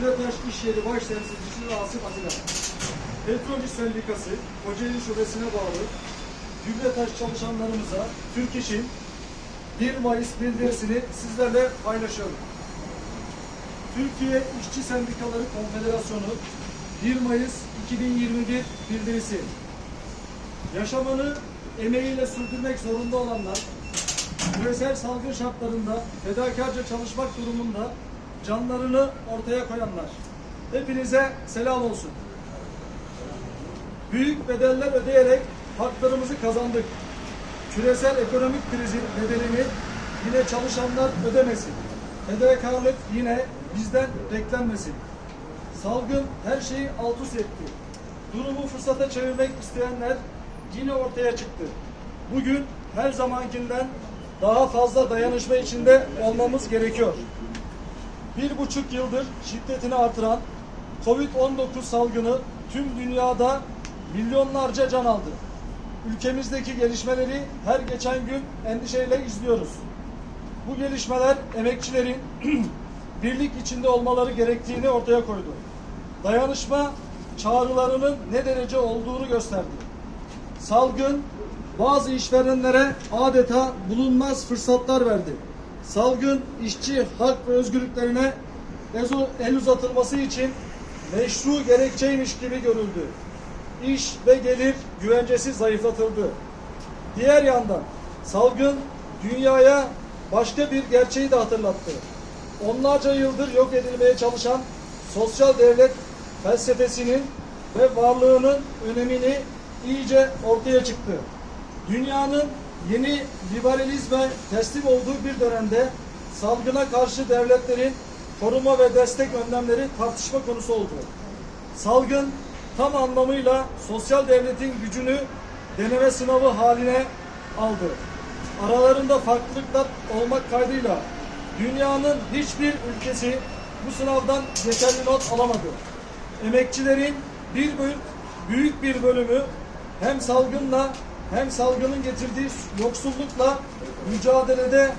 Gületaş İş Yeri Baş Temsilcisi Asım Atilla. Petrol İş Sendikası Kocaeli Şubesi'ne bağlı Gületaş çalışanlarımıza Türk İş'in 1 Mayıs bildirisini sizlerle paylaşıyorum. Türkiye İşçi Sendikaları Konfederasyonu 1 Mayıs 2021 bildirisi. Yaşamını emeğiyle sürdürmek zorunda olanlar, küresel salgın şartlarında fedakarca çalışmak durumunda canlarını ortaya koyanlar. Hepinize selam olsun. Büyük bedeller ödeyerek haklarımızı kazandık. Küresel ekonomik krizin bedelini yine çalışanlar ödemesin. Fedakarlık yine bizden beklenmesin. Salgın her şeyi alt üst etti. Durumu fırsata çevirmek isteyenler yine ortaya çıktı. Bugün her zamankinden daha fazla dayanışma içinde olmamız gerekiyor. Bir buçuk yıldır şiddetini artıran Covid-19 salgını tüm dünyada milyonlarca can aldı. Ülkemizdeki gelişmeleri her geçen gün endişeyle izliyoruz. Bu gelişmeler emekçilerin birlik içinde olmaları gerektiğini ortaya koydu. Dayanışma çağrılarının ne derece olduğunu gösterdi. Salgın bazı işverenlere adeta bulunmaz fırsatlar verdi. Salgın işçi hak ve özgürlüklerine el uzatılması için meşru gerekçeymiş gibi görüldü. İş ve gelir güvencesi zayıflatıldı. Diğer yandan salgın dünyaya başka bir gerçeği de hatırlattı. Onlarca yıldır yok edilmeye çalışan sosyal devlet felsefesinin ve varlığının önemini iyice ortaya çıktı. Dünyanın yeni liberalizme teslim olduğu bir dönemde salgına karşı devletlerin koruma ve destek önlemleri tartışma konusu oldu. Salgın tam anlamıyla sosyal devletin gücünü deneme sınavı haline aldı. Aralarında farklılıklar olmak kaydıyla dünyanın hiçbir ülkesi bu sınavdan yeterli not alamadı. Emekçilerin bir büyük, büyük bir bölümü hem salgınla hem salgının getirdiği yoksullukla mücadelede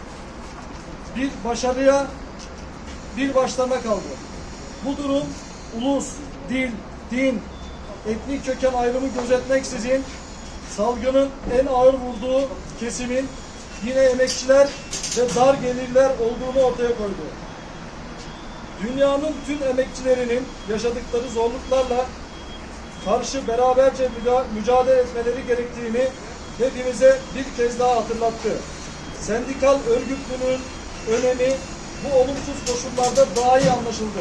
bir başarıya bir başlama kaldı. Bu durum ulus, dil, din, etnik köken ayrımı gözetmeksizin salgının en ağır vurduğu kesimin yine emekçiler ve dar gelirler olduğunu ortaya koydu. Dünyanın tüm emekçilerinin yaşadıkları zorluklarla karşı beraberce mücadele etmeleri gerektiğini hepimize bir kez daha hatırlattı. Sendikal örgütlülüğün önemi bu olumsuz koşullarda daha iyi anlaşıldı.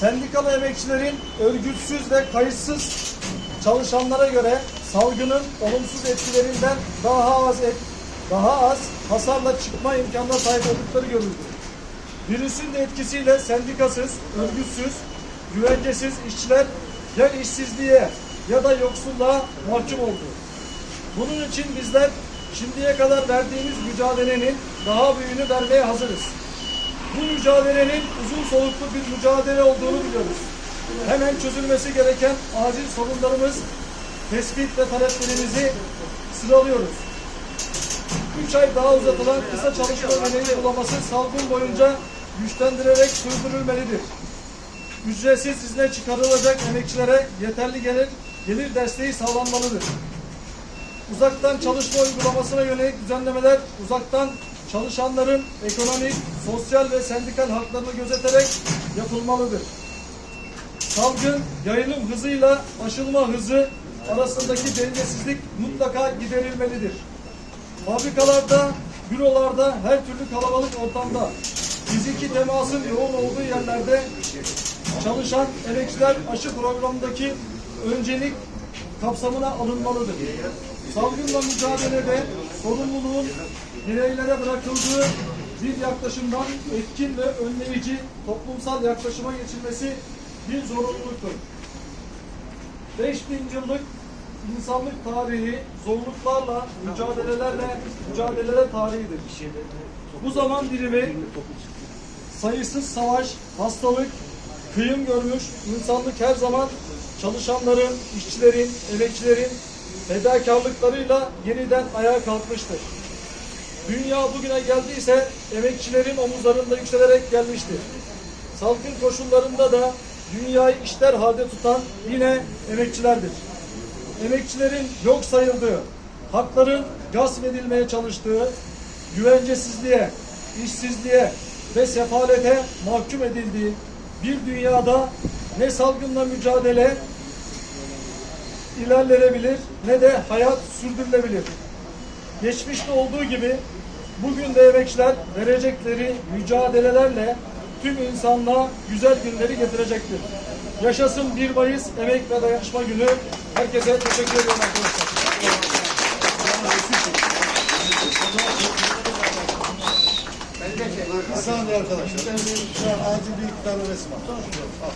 Sendikalı emekçilerin örgütsüz ve kayıtsız çalışanlara göre salgının olumsuz etkilerinden daha az et, daha az hasarla çıkma imkanına sahip oldukları görüldü. Virüsün de etkisiyle sendikasız, örgütsüz, güvencesiz işçiler ya işsizliğe ya da yoksulluğa mahkum oldu. Bunun için bizler şimdiye kadar verdiğimiz mücadelenin daha büyüğünü vermeye hazırız. Bu mücadelenin uzun soluklu bir mücadele olduğunu biliyoruz. Hemen çözülmesi gereken acil sorunlarımız tespit ve taleplerimizi sıralıyoruz. 3 ay daha uzatılan kısa çalışma ödeneği uygulaması salgın boyunca güçlendirerek sürdürülmelidir. Ücretsiz izne çıkarılacak emekçilere yeterli gelir, gelir desteği sağlanmalıdır. Uzaktan çalışma uygulamasına yönelik düzenlemeler uzaktan çalışanların ekonomik, sosyal ve sendikal haklarını gözeterek yapılmalıdır. Salgın yayılım hızıyla aşılma hızı arasındaki dengesizlik mutlaka giderilmelidir. Fabrikalarda, bürolarda, her türlü kalabalık ortamda fiziki temasın yoğun olduğu yerlerde çalışan emekçiler aşı programındaki öncelik kapsamına alınmalıdır. Salgınla mücadelede sorumluluğun bireylere bırakıldığı bir yaklaşımdan etkin ve önleyici toplumsal yaklaşıma geçilmesi bir zorunluluktur. 5000 yıllık insanlık tarihi zorluklarla, mücadelelerle, mücadeleler tarihidir. Bu zaman dilimi sayısız savaş, hastalık, kıyım görmüş insanlık her zaman çalışanların, işçilerin, emekçilerin fedakarlıklarıyla yeniden ayağa kalkmıştır. Dünya bugüne geldiyse emekçilerin omuzlarında yükselerek gelmiştir. Salgın koşullarında da dünyayı işler halde tutan yine emekçilerdir. Emekçilerin yok sayıldığı, hakların gasp edilmeye çalıştığı, güvencesizliğe, işsizliğe ve sefalete mahkum edildiği bir dünyada ne salgınla mücadele ilerlenebilir ne de hayat sürdürülebilir. Geçmişte olduğu gibi bugün de emekçiler verecekleri mücadelelerle tüm insanlığa güzel günleri getirecektir. Yaşasın 1 Mayıs Emek ve Dayanışma Günü. Herkese teşekkür ediyorum arkadaşlar. Bir saniye arkadaşlar. Şu an acil bir iki tane resim al. Al.